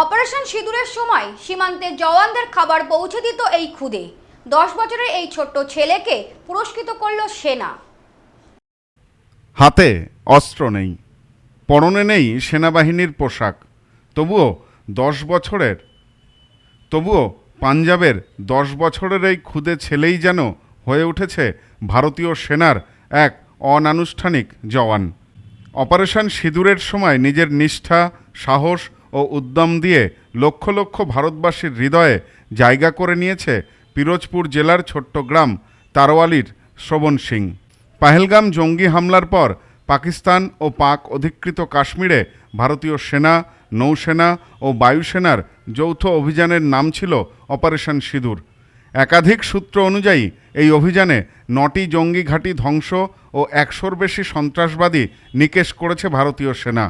Operation সিঁদুরের সময় সীমান্তে জওয়ানদের খাবার পৌঁছে দিত এই খুদে দশ বছরের এই ছোট্ট ছেলেকে পুরস্কৃত করল সেনা। হাতে অস্ত্র নেই, পরনে নেই সেনাবাহিনীর পোশাক। তবুও দশ বছরের, তবুও পাঞ্জাবের দশ বছরের এই ক্ষুদে ছেলেই যেন হয়ে উঠেছে ভারতীয় সেনার এক অনানুষ্ঠানিক জওয়ান। অপারেশন সিঁদুরের সময় নিজের নিষ্ঠা, সাহস ও উদ্যম দিয়ে লক্ষ লক্ষ ভারতবাসীর হৃদয়ে জায়গা করে নিয়েছে পিরোজপুর জেলার ছোট্ট গ্রাম তারওয়ালির শ্রবণ সিং। পাহেলগাম জঙ্গি হামলার পর পাকিস্তান ও পাক অধিকৃত কাশ্মীরে ভারতীয় সেনা, নৌসেনা ও বায়ুসেনার যৌথ অভিযানের নাম ছিল অপারেশন সিঁদুর। একাধিক সূত্র অনুযায়ী এই অভিযানে নটি জঙ্গি ঘাঁটি ধ্বংস ও একশোর বেশি সন্ত্রাসবাদী নিকেশ করেছে ভারতীয় সেনা।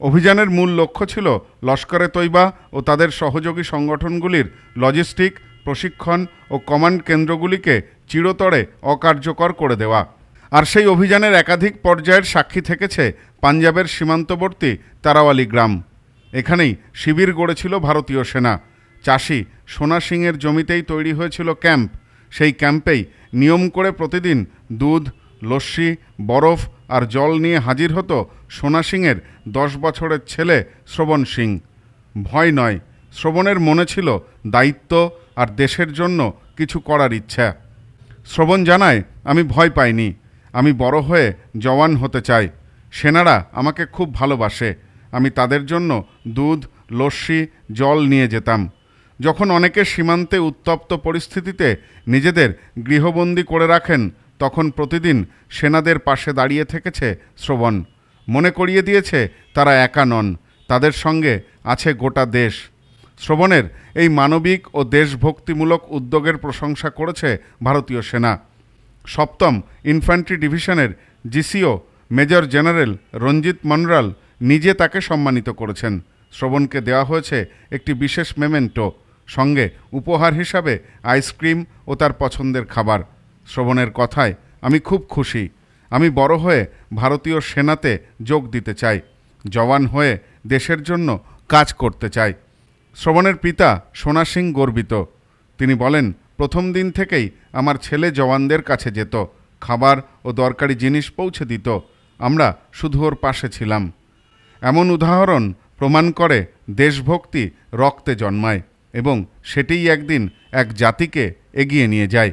অভিযানের মূল লক্ষ্য ছিল লস্করে তৈবা ও তাদের সহযোগী সংগঠনগুলির লজিস্টিক, প্রশিক্ষণ ও কমান্ড কেন্দ্রগুলিকে চিরতরে অকার্যকর করে দেওয়া। আর সেই অভিযানের একাধিক পর্যায়ের সাক্ষী থেকেছে পাঞ্জাবের সীমান্তবর্তী তারাওয়ালি গ্রাম এখানেই শিবির গড়েছিল ভারতীয় সেনা। চাষি সোনা সিংয়ের জমিতেই তৈরি হয়েছিল ক্যাম্প। সেই ক্যাম্পেই নিয়ম করে প্রতিদিন দুধ লস্যি, বরফ আর জল নিয়ে হাজির হতো সোনা সিংয়ের দশ বছরের ছেলে শ্রবণ সিং। ভয় নয়, শ্রবণের মনে ছিল দায়িত্ব আর দেশের জন্য কিছু করার ইচ্ছা। শ্রবণ জানায়, আমি ভয় পাইনি, আমি বড় হয়ে জওয়ান হতে চাই। সেনারা আমাকে খুব ভালোবাসে, আমি তাদের জন্য দুধ, লস্যি, জল নিয়ে যেতাম। যখন অনেকে সীমান্তে উত্তপ্ত পরিস্থিতিতে নিজেদের গৃহবন্দী করে রাখেন তখন প্রতিদিন সেনাদের পাশে দাঁড়িয়ে থেকেছে শ্রবণ। মনে করিয়ে দিয়েছে, তারা একা নন, তাদের সঙ্গে আছে গোটা দেশ। শ্রবণের এই মানবিক ও দেশভক্তিমূলক উদ্যোগের প্রশংসা করেছে ভারতীয় সেনা। সপ্তম ইনফ্যান্ট্রি ডিভিশনের জিসিও মেজর জেনারেল রঞ্জিত মনরাল নিজে তাকে সম্মানিত করেছেন। শ্রবণকে দেওয়া হয়েছে একটি বিশেষ মেমেন্টো, সঙ্গে উপহার হিসাবে আইসক্রিম ও তার পছন্দের খাবার। শ্রবণের কথায় আমি খুব খুশি। আমি বড় হয়ে ভারতীয় সেনাতে যোগ দিতে চাই। জওয়ান হয়ে দেশের জন্য কাজ করতে চাই। শ্রবণের পিতা সোনা সিং গর্বিত। তিনি বলেন, প্রথম দিন থেকেই আমার ছেলে জওয়ানদের কাছে যেত। খাবার ও দরকারি জিনিস পৌঁছে দিত। আমরা শুধু ওর পাশে ছিলাম। এমন উদাহরণ প্রমাণ করে দেশভক্তি রক্তে জন্মায় এবং সেটিই একদিন এক জাতিকে এগিয়ে নিয়ে যায়।